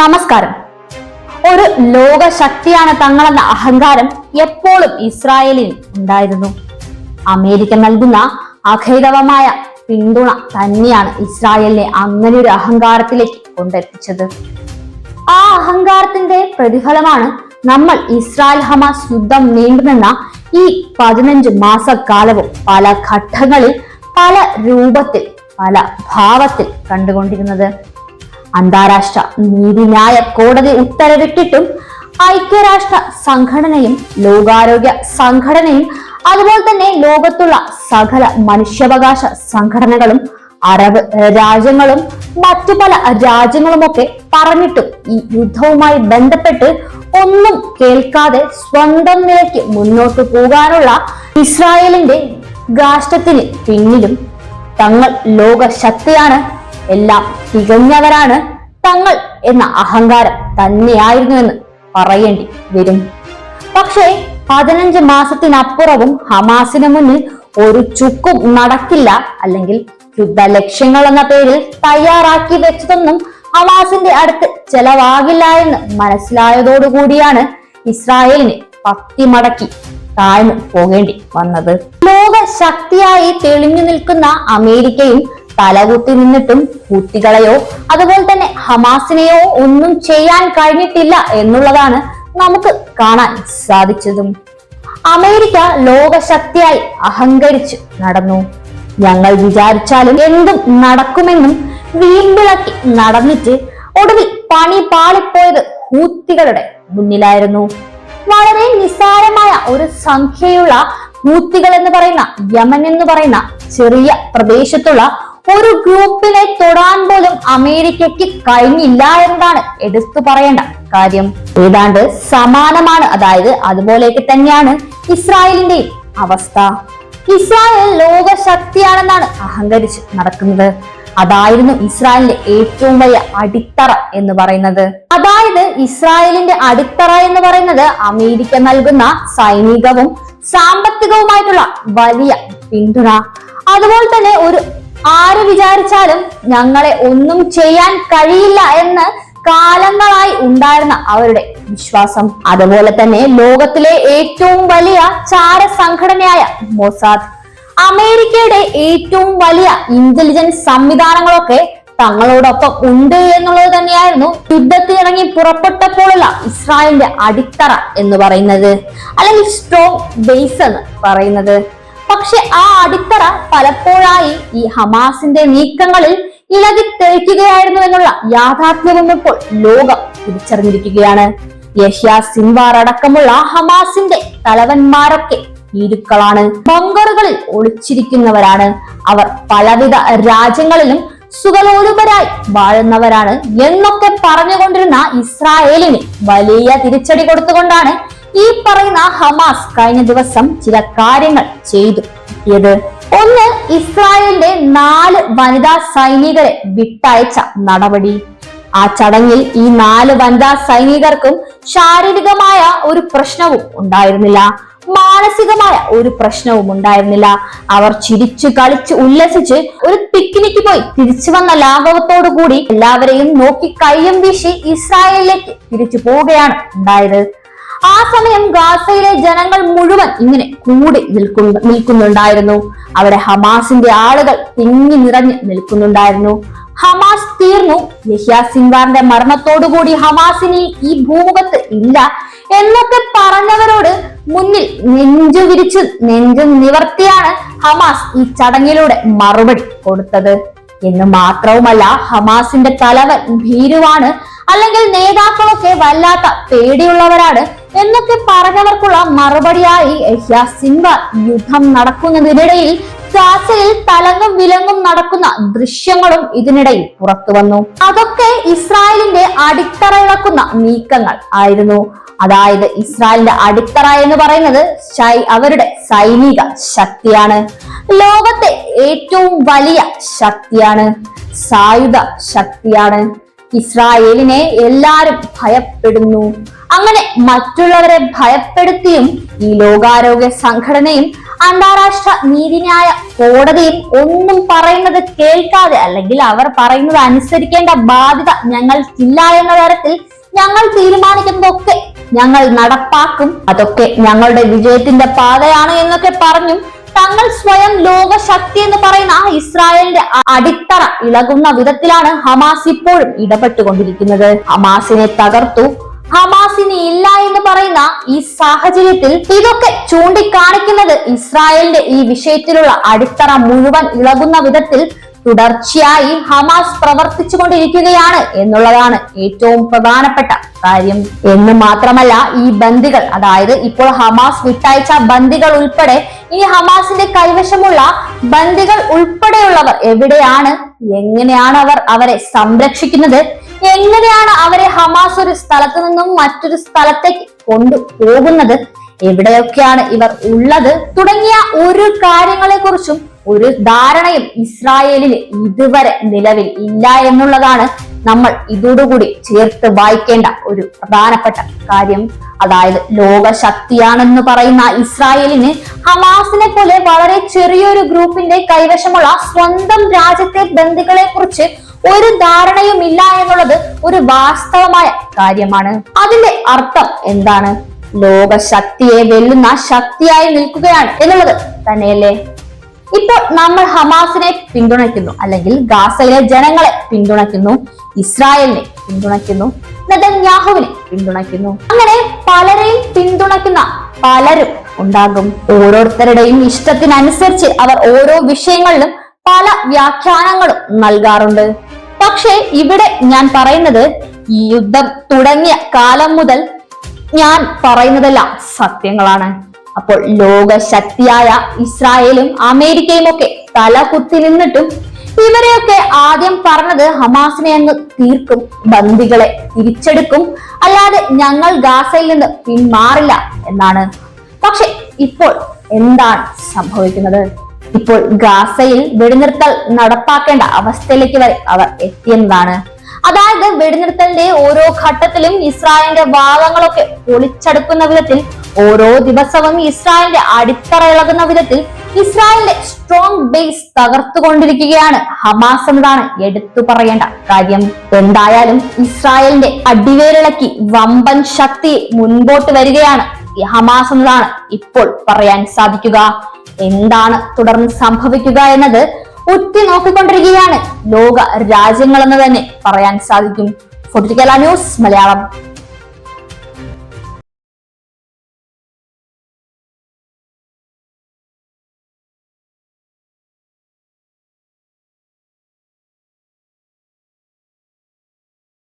നമസ്കാരം. ഒരു ലോക ശക്തിയാണ് തങ്ങളെന്ന അഹങ്കാരം എപ്പോഴും ഇസ്രായേലിൽ ഉണ്ടായിരുന്നു. അമേരിക്ക നൽകുന്ന അഖൈതവമായ പിന്തുണ തന്നെയാണ് ഇസ്രായേലിനെ അങ്ങനെ ഒരു അഹങ്കാരത്തിലേക്ക് കൊണ്ടെത്തിച്ചത്. ആ അഹങ്കാരത്തിന്റെ പ്രതിഫലമാണ് നമ്മൾ ഇസ്രായേൽ ഹമാസ് യുദ്ധം നീണ്ടുനിന്ന ഈ പതിനഞ്ച് മാസക്കാലവും പല ഘട്ടങ്ങളിൽ പല രൂപത്തിൽ പല ഭാവത്തിൽ കണ്ടുകൊണ്ടിരുന്നത്. അന്താരാഷ്ട്ര നീതിന്യായ കോടതി ഉത്തരവിട്ടിട്ടും ഐക്യരാഷ്ട്ര സംഘടനയും ലോകാരോഗ്യ സംഘടനയും അതുപോലെ തന്നെ ലോകത്തുള്ള സകല മനുഷ്യാവകാശ സംഘടനകളും അറബ് രാജ്യങ്ങളും മറ്റു പല രാജ്യങ്ങളുമൊക്കെ പറഞ്ഞിട്ടും ഈ യുദ്ധവുമായി ബന്ധപ്പെട്ട് ഒന്നും കേൾക്കാതെ സ്വന്തം നിലയ്ക്ക് മുന്നോട്ട് പോകാനുള്ള ഇസ്രായേലിന്റെ ഗാഷ്ടത്തിന് പിന്നിലും തങ്ങൾ ലോക ശക്തിയാണ് എല്ലാം തികഞ്ഞവരാണ് തങ്ങൾ എന്ന അഹങ്കാരം തന്നെയായിരുന്നു എന്ന് പറയേണ്ടി വരും. പക്ഷേ പതിനഞ്ച് മാസത്തിനപ്പുറവും ഹമാസിന് മുന്നിൽ ഒരു ചുക്കും നടക്കില്ല അല്ലെങ്കിൽ യുദ്ധ ലക്ഷ്യങ്ങൾ എന്ന പേരിൽ തയ്യാറാക്കി വെച്ചതൊന്നും ഹമാസിന്റെ അടുത്ത് ചെലവാകില്ല എന്ന് മനസ്സിലായതോടുകൂടിയാണ് ഇസ്രായേലിന് പത്തി മടക്കി താഴ്ന്നു പോകേണ്ടി വന്നത്. ലോക ശക്തിയായി തെളിഞ്ഞു നിൽക്കുന്ന അമേരിക്കയും തലകുത്തി നിന്നിട്ടും കുട്ടികളെയോ അതുപോലെ തന്നെ ഹമാസിനെയോ ഒന്നും ചെയ്യാൻ കഴിഞ്ഞിട്ടില്ല എന്നുള്ളതാണ് നമുക്ക് കാണാൻ സാധിച്ചതും. അമേരിക്ക ലോകശക്തിയായി അഹങ്കരിച്ച് നടന്നു. ഞങ്ങൾ വിചാരിച്ചാലും എന്തും നടക്കുമെന്നും വീമ്പിളക്കി നടന്നിട്ട് ഒടുവിൽ പണി പാളിപ്പോയത് ഹൂത്തികളുടെ മുന്നിലായിരുന്നു. വളരെ നിസ്സാരമായ ഒരു സംഖ്യയുള്ള ഹൂത്തികൾ എന്ന് പറയുന്ന യമൻ എന്ന് പറയുന്ന ചെറിയ പ്രദേശത്തുള്ള ഒരു ഗ്രൂപ്പിനെ തൊടാൻ പോലും അമേരിക്കയ്ക്ക് കഴിഞ്ഞില്ല എന്നാണ് എടുത്തു പറയേണ്ട കാര്യം. ഏതാണ്ട് സമാനമാണ്. അതായത് അതുപോലെയൊക്കെ തന്നെയാണ് ഇസ്രായേലിന്റെ അവസ്ഥ. ഇസ്രായേൽ ലോക ശക്തിയാണെന്നാണ് അഹങ്കരിച്ച് നടക്കുന്നത്. അതായിരുന്നു ഇസ്രായേലിന്റെ ഏറ്റവും വലിയ അടിത്തറ എന്ന് പറയുന്നത്. അതായത് ഇസ്രായേലിന്റെ അടിത്തറ എന്ന് പറയുന്നത് അമേരിക്ക നൽകുന്ന സൈനികവും സാമ്പത്തികവുമായിട്ടുള്ള വലിയ പിന്തുണ. അതുപോലെ തന്നെ ഒരു ആര് വിചാരിച്ചാലും ഞങ്ങളെ ഒന്നും ചെയ്യാൻ കഴിയില്ല എന്ന് കാലങ്ങളായി ഉണ്ടായിരുന്ന അവരുടെ വിശ്വാസം. അതുപോലെ തന്നെ ലോകത്തിലെ ഏറ്റവും വലിയ ചാര സംഘടനയായ മൊസാദ്. അമേരിക്കയുടെ ഏറ്റവും വലിയ ഇന്റലിജൻസ് സംവിധാനങ്ങളൊക്കെ തങ്ങളോടൊപ്പം ഉണ്ട് എന്നുള്ളത് തന്നെയായിരുന്നു യുദ്ധത്തിനിറങ്ങി പുറപ്പെട്ടപ്പോഴുള്ള ഇസ്രായേലിന്റെ അടിത്തറ എന്ന് പറയുന്നത്. അല്ലെങ്കിൽ സ്ട്രോങ് ബേസ് എന്ന് പറയുന്നത്. പക്ഷെ ആ അടിത്തറ പലപ്പോഴായി ഈ ഹമാസിന്റെ നീക്കങ്ങളിൽ ഇളകി തെളിക്കുകയായിരുന്നു എന്നുള്ള യാഥാർത്ഥ്യവും ഇപ്പോൾ ലോകം തിരിച്ചറിഞ്ഞിരിക്കുകയാണ്. യഷ്യ സിൻവാർ അടക്കമുള്ള ഹമാസിന്റെ തലവന്മാരൊക്കെ ഭീരുക്കളാണ് ബങ്കറുകളിൽ ഒളിച്ചിരിക്കുന്നവരാണ്. അവർ പലവിധ രാജ്യങ്ങളിലും സുഖലോലുപരായി വാഴുന്നവരാണ് എന്നൊക്കെ പറഞ്ഞുകൊണ്ടിരുന്ന ഇസ്രായേലിന് വലിയ തിരിച്ചടി കൊടുത്തുകൊണ്ടാണ് ഈ പറയുന്ന ഹമാസ് കഴിഞ്ഞ ദിവസം ചില കാര്യങ്ങൾ ചെയ്തു. ഇത് ഒന്ന് ഇസ്രായേലിന്റെ നാല് വനിതാ സൈനികരെ വിട്ടയച്ച നടപടി. ആ ചടങ്ങിൽ ഈ നാല് വനിതാ സൈനികർക്കും ശാരീരികമായ ഒരു പ്രശ്നവും ഉണ്ടായിരുന്നില്ല. മാനസികമായ ഒരു പ്രശ്നവും ഉണ്ടായിരുന്നില്ല. അവർ ചിരിച്ചു കളിച്ച് ഉല്ലസിച്ച് ഒരു പിക്നിക്ക് പോയി തിരിച്ചു വന്ന ലാഘവത്തോടു കൂടി എല്ലാവരെയും നോക്കി കയ്യും വീശി ഇസ്രായേലിലേക്ക് തിരിച്ചു പോവുകയാണ് ഉണ്ടായത്. ആ സമയം ഗാസയിലെ ജനങ്ങൾ മുഴുവൻ ഇങ്ങനെ കൂടി നിൽക്കുന്നു നിൽക്കുന്നുണ്ടായിരുന്നു. അവിടെ ഹമാസിന്റെ ആളുകൾ തിങ്ങി നിറഞ്ഞ് നിൽക്കുന്നുണ്ടായിരുന്നു. ഹമാസ് തീർന്നു. യഹ്യ സിംഗാറിന്റെ മരണത്തോടുകൂടി ഹമാസിനി ഈ ഭൂമുഖത്ത് ഇല്ല എന്നൊക്കെ പറഞ്ഞവരോട് മുന്നിൽ നെഞ്ചു വിരിച്ച് നെഞ്ചു നിവർത്തിയാണ് ഹമാസ് ഈ ചടങ്ങിലൂടെ മറുപടി കൊടുത്തത്. എന്ന് മാത്രവുമല്ല ഹമാസിന്റെ തലവൻ ഭീരുവാണ് അല്ലെങ്കിൽ നേതാക്കളൊക്കെ വല്ലാത്ത പേടിയുള്ളവരാണ് എന്നൊക്കെ പറഞ്ഞവർക്കുള്ള മറുപടിയായി യഹ്യ സിൻവാർ യുദ്ധം നടക്കുന്നതിനിടയിൽ ഗാസയിൽ തലങ്ങും വിലങ്ങും നടക്കുന്ന ദൃശ്യങ്ങളും ഇതിനിടയിൽ പുറത്തു വന്നു. അതൊക്കെ ഇസ്രായേലിന്റെ അടിത്തറ ഇളക്കുന്ന നീക്കങ്ങൾ ആയിരുന്നു. അതായത് ഇസ്രായേലിന്റെ അടിത്തറ എന്ന് പറയുന്നത് അവരുടെ സൈനിക ശക്തിയാണ്. ലോകത്തെ ഏറ്റവും വലിയ ശക്തിയാണ്. സായുധ ശക്തിയാണ്. ഇസ്രായേലിനെ എല്ലാരും ഭയപ്പെടുന്നു. അങ്ങനെ മറ്റുള്ളവരെ ഭയപ്പെടുത്തിയും ഈ ലോകാരോഗ്യ സംഘടനയും അന്താരാഷ്ട്ര നീതിന്യായ കോടതിയും ഒന്നും പറയുന്നത് കേൾക്കാതെ അല്ലെങ്കിൽ അവർ പറയുന്നത് അനുസരിക്കേണ്ട ബാധ്യത ഞങ്ങൾക്കില്ല എന്ന തരത്തിൽ ഞങ്ങൾ തീരുമാനിക്കുന്നതൊക്കെ ഞങ്ങൾ നടപ്പാക്കും. അതൊക്കെ ഞങ്ങളുടെ വിജയത്തിന്റെ പാതയാണ് എന്നൊക്കെ പറഞ്ഞും തങ്ങൾ സ്വയം ലോകശക്തി എന്ന് പറയുന്ന ആ ഇസ്രായേലിന്റെ അടിത്തറ ഇളകുന്ന വിധത്തിലാണ് ഹമാസ് ഇപ്പോഴും ഇടപെട്ടുകൊണ്ടിരിക്കുന്നത്. ഹമാസിനെ തകർത്തു. ഹമാസിന് ഇല്ല എന്ന് പറയുന്ന ഈ സാഹചര്യത്തിൽ ഇതൊക്കെ ചൂണ്ടിക്കാണിക്കുന്നത് ഇസ്രായേലിന്റെ ഈ വിഷയത്തിലുള്ള അടിത്തറ മുഴുവൻ ഇളകുന്ന വിധത്തിൽ തുടർച്ചയായി ഹമാസ് പ്രവർത്തിച്ചുകൊണ്ടിരിക്കുകയാണ് എന്നുള്ളതാണ് ഏറ്റവും പ്രധാനപ്പെട്ട കാര്യം. എന്ന് മാത്രമല്ല ഈ ബന്ദികൾ അതായത് ഇപ്പോൾ ഹമാസ് വിട്ടയച്ച ബന്ദികൾ ഉൾപ്പെടെ ഇനി ഹമാസിന്റെ കൈവശമുള്ള ബന്ദികൾ ഉൾപ്പെടെയുള്ളവർ എവിടെയാണ്? എങ്ങനെയാണ് അവർ അവരെ സംരക്ഷിക്കുന്നത്? എങ്ങനെയാണ് അവരെ ഹമാസ് ഒരു സ്ഥലത്ത് നിന്നും മറ്റൊരു സ്ഥലത്തേക്ക് കൊണ്ടുപോകുന്നത്? എവിടെയൊക്കെയാണ് ഇവർ ഉള്ളത്? തുടങ്ങിയ ഒരു കാര്യങ്ങളെ കുറിച്ചും ഒരു ധാരണയും ഇസ്രായേലിൽ ഇതുവരെ നിലവിൽ ഇല്ല എന്നുള്ളതാണ് നമ്മൾ ഇതോടുകൂടി ചേർത്ത് വായിക്കേണ്ട ഒരു പ്രധാനപ്പെട്ട കാര്യം. അതായത് ലോക ശക്തിയാണെന്ന് പറയുന്ന ഇസ്രായേലിന് ഹമാസിനെ പോലെ വളരെ ചെറിയൊരു ഗ്രൂപ്പിന്റെ കൈവശമുള്ള സ്വന്തം രാജ്യത്തെ ബന്ധുക്കളെ കുറിച്ച് ഒരു ധാരണയും ഇല്ല എന്നുള്ളത് ഒരു വാസ്തവമായ കാര്യമാണ്. അതിന്റെ അർത്ഥം എന്താണ്? ലോക ശക്തിയെ വെല്ലുന്ന ശക്തിയായി നിൽക്കുകയാണ് എന്നുള്ളത് തന്നെയല്ലേ? ഇപ്പോൾ നമ്മൾ ഹമാസിനെ പിന്തുണയ്ക്കുന്നു അല്ലെങ്കിൽ ഗാസയിലെ ജനങ്ങളെ പിന്തുണയ്ക്കുന്നു ഇസ്രായേലിനെ പിന്തുണയ്ക്കുന്നു നെതന്യാഹുവിനെ പിന്തുണയ്ക്കുന്നു. അങ്ങനെ പലരെയും പിന്തുണയ്ക്കുന്ന പലരും ഉണ്ടാകും. ഓരോരുത്തരുടെയും ഇഷ്ടത്തിനനുസരിച്ച് അവർ ഓരോ വിഷയങ്ങളിലും പല വ്യാഖ്യാനങ്ങളും നൽകാറുണ്ട്. പക്ഷേ ഇവിടെ ഞാൻ പറയുന്നത് ഈ യുദ്ധം തുടങ്ങിയ കാലം മുതൽ ഞാൻ പറയുന്നതെല്ലാം സത്യങ്ങളാണ്. അപ്പോൾ ലോക ശക്തിയായ ഇസ്രായേലും അമേരിക്കയും ഒക്കെ തല കുത്തി നിന്നിട്ടും ഇവരെയൊക്കെ ആദ്യം പറഞ്ഞത് ഹമാസിനെ അങ്ങ് തീർക്കും ബന്ദികളെ തിരിച്ചെടുക്കും. അല്ലാതെ ഞങ്ങൾ ഗാസയിൽ നിന്ന് പിന്മാറില്ല എന്നാണ്. പക്ഷെ ഇപ്പോൾ എന്താണ് സംഭവിക്കുന്നത്? ഇപ്പോൾ ഗാസയിൽ വെടിനിർത്തൽ നടപ്പാക്കേണ്ട അവസ്ഥയിലേക്ക് വരെ അവർ എത്തിയെന്നതാണ് അതായത് വെടിനിർത്തലിന്റെ ഓരോ ഘട്ടത്തിലും ഇസ്രായേലിന്റെ വാദങ്ങളൊക്കെ പൊളിച്ചടുക്കുന്ന വിധത്തിൽ ഓരോ ദിവസവും ഇസ്രായേലിന്റെ അടിത്തറ ഇളകുന്ന വിധത്തിൽ ഇസ്രായേലിന്റെ സ്ട്രോങ് ബേസ് തകർത്തുകൊണ്ടിരിക്കുകയാണ്. ഹമാസ് എന്നതാണ് എടുത്തു പറയേണ്ട കാര്യം. എന്തായാലും ഇസ്രായേലിന്റെ അടിവേരിളക്കി വമ്പൻ ശക്തി മുൻപോട്ട് വരികയാണ്. ഹമാസ് എന്നതാണ് ഇപ്പോൾ പറയാൻ സാധിക്കുക. എന്താണ് തുടർന്ന് സംഭവിക്കുക എന്നത് ഉറ്റി നോക്കിക്കൊണ്ടിരിക്കുകയാണ്. ലോക രാജ്യങ്ങളെന്ന് തന്നെ പറയാൻ സാധിക്കും. Food news Malayalam.